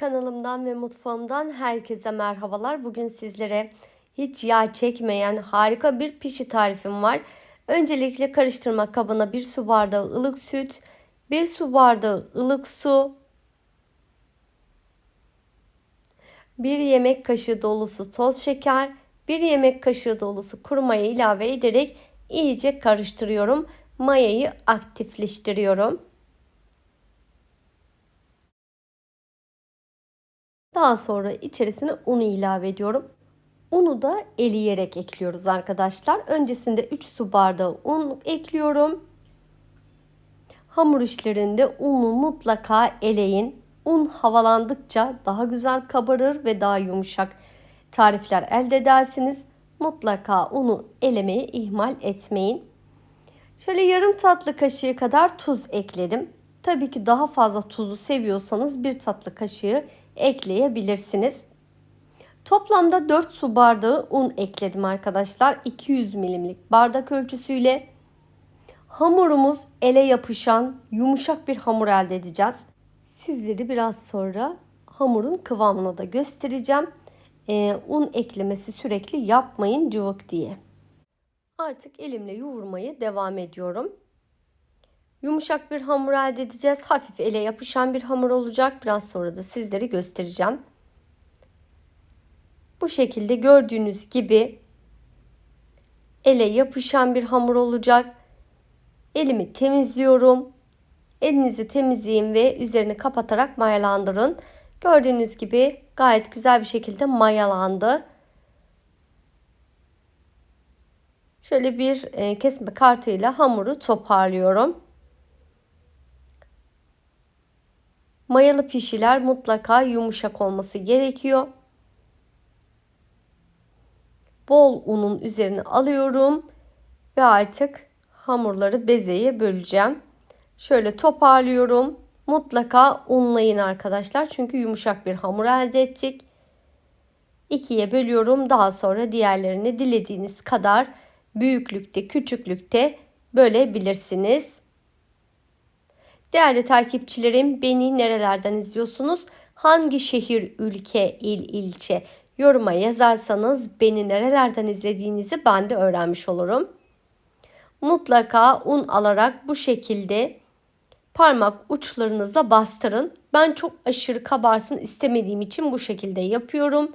Kanalımdan ve mutfağımdan herkese merhabalar. Bugün sizlere hiç yağ çekmeyen harika bir pişi tarifim var. Öncelikle karıştırma kabına bir su bardağı ılık süt, bir su bardağı ılık su, bir yemek kaşığı dolusu toz şeker, bir yemek kaşığı dolusu kuru maya ilave ederek iyice karıştırıyorum. Mayayı aktifleştiriyorum. Daha sonra içerisine unu ilave ediyorum. Unu da eleyerek ekliyoruz arkadaşlar. Öncesinde 3 su bardağı un ekliyorum. Hamur işlerinde unu mutlaka eleyin. Un havalandıkça daha güzel kabarır ve daha yumuşak tarifler elde edersiniz. Mutlaka unu elemeyi ihmal etmeyin. Şöyle yarım tatlı kaşığı kadar tuz ekledim. Tabii ki daha fazla tuzu seviyorsanız bir tatlı kaşığı ekleyebilirsiniz. Toplamda 4 su bardağı un ekledim arkadaşlar. 200 milimlik bardak ölçüsüyle. Hamurumuz ele yapışan yumuşak bir hamur elde edeceğiz. Sizleri biraz sonra hamurun kıvamını da göstereceğim. Ee, un eklemesi sürekli yapmayın cıvık diye. Artık elimle yoğurmaya devam ediyorum. Yumuşak bir hamur elde edeceğiz. Hafif ele yapışan bir hamur olacak. Biraz sonra da sizlere göstereceğim. Bu şekilde gördüğünüz gibi ele yapışan bir hamur olacak. Elimi temizliyorum. Elinizi temizleyin ve üzerini kapatarak mayalandırın. Gördüğünüz gibi gayet güzel bir şekilde mayalandı. Şöyle bir e, kesme kartıyla hamuru toparlıyorum. Mayalı pişiler mutlaka yumuşak olması gerekiyor. Bol unun üzerine alıyorum ve artık hamurları bezeye böleceğim. Şöyle toparlıyorum. Mutlaka unlayın arkadaşlar. Çünkü yumuşak bir hamur elde ettik. İkiye bölüyorum. Daha sonra diğerlerini dilediğiniz kadar büyüklükte, küçüklükte bölebilirsiniz. Değerli takipçilerim beni nerelerden izliyorsunuz? Hangi şehir, ülke, il, ilçe yoruma yazarsanız beni nerelerden izlediğinizi ben de öğrenmiş olurum. Mutlaka un alarak bu şekilde parmak uçlarınızla bastırın. Ben çok aşırı kabarsın istemediğim için bu şekilde yapıyorum.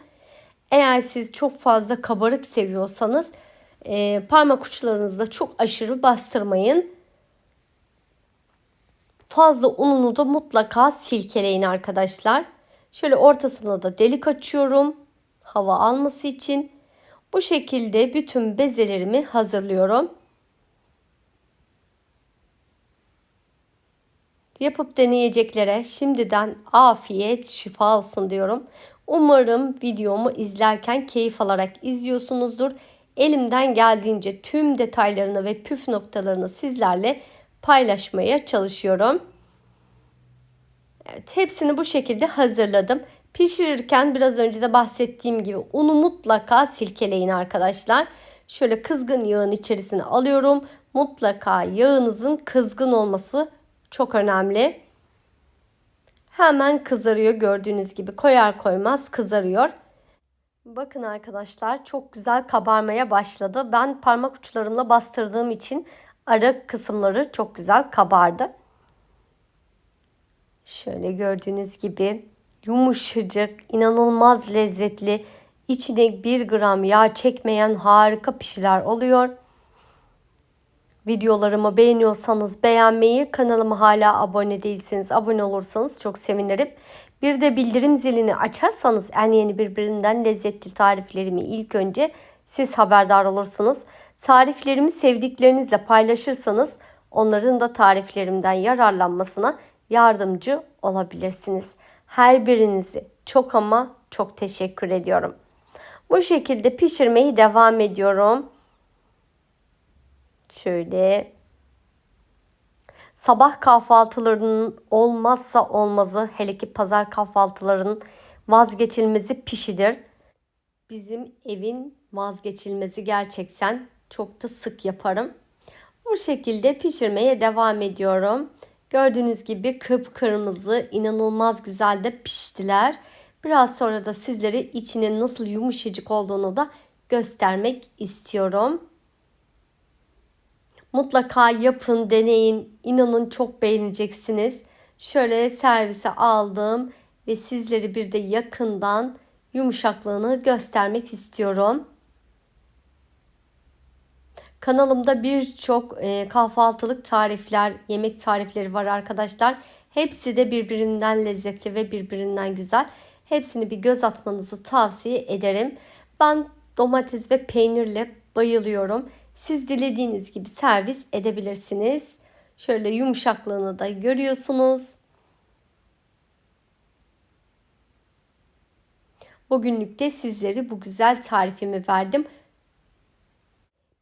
Eğer siz çok fazla kabarık seviyorsanız e, parmak uçlarınızda çok aşırı bastırmayın. Fazla ununu da mutlaka silkeleyin arkadaşlar. Şöyle ortasına da delik açıyorum. Hava alması için. Bu şekilde bütün bezelerimi hazırlıyorum. Yapıp deneyeceklere şimdiden afiyet şifa olsun diyorum. Umarım videomu izlerken keyif alarak izliyorsunuzdur. Elimden geldiğince tüm detaylarını ve püf noktalarını sizlerle paylaşmaya çalışıyorum. Evet, hepsini bu şekilde hazırladım. Pişirirken biraz önce de bahsettiğim gibi unu mutlaka silkeleyin arkadaşlar. Şöyle kızgın yağın içerisine alıyorum. Mutlaka yağınızın kızgın olması çok önemli. Hemen kızarıyor gördüğünüz gibi. Koyar koymaz kızarıyor. Bakın arkadaşlar çok güzel kabarmaya başladı. Ben parmak uçlarımla bastırdığım için ara kısımları çok güzel kabardı. Şöyle gördüğünüz gibi yumuşacık, inanılmaz lezzetli, içine bir gram yağ çekmeyen harika pişiler oluyor. Videolarımı beğeniyorsanız beğenmeyi, kanalıma hala abone değilseniz abone olursanız çok sevinirim. Bir de bildirim zilini açarsanız en yeni birbirinden lezzetli tariflerimi ilk önce siz haberdar olursunuz. Tariflerimi sevdiklerinizle paylaşırsanız onların da tariflerimden yararlanmasına yardımcı olabilirsiniz. Her birinizi çok ama çok teşekkür ediyorum. Bu şekilde pişirmeyi devam ediyorum. Şöyle sabah kahvaltılarının olmazsa olmazı hele ki pazar kahvaltılarının vazgeçilmezi pişidir. Bizim evin vazgeçilmezi gerçekten çok da sık yaparım. Bu şekilde pişirmeye devam ediyorum. Gördüğünüz gibi kıpkırmızı, inanılmaz güzel de piştiler. Biraz sonra da sizlere içinin nasıl yumuşacık olduğunu da göstermek istiyorum. Mutlaka yapın, deneyin. İnanın çok beğeneceksiniz. Şöyle servise aldım ve sizleri bir de yakından yumuşaklığını göstermek istiyorum. Kanalımda birçok e, kahvaltılık tarifler, yemek tarifleri var arkadaşlar. Hepsi de birbirinden lezzetli ve birbirinden güzel. Hepsini bir göz atmanızı tavsiye ederim. Ben domates ve peynirle bayılıyorum. Siz dilediğiniz gibi servis edebilirsiniz. Şöyle yumuşaklığını da görüyorsunuz. Bugünlük de sizlere bu güzel tarifimi verdim.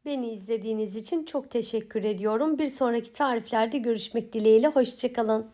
Beni izlediğiniz için çok teşekkür ediyorum. Bir sonraki tariflerde görüşmek dileğiyle. Hoşçakalın.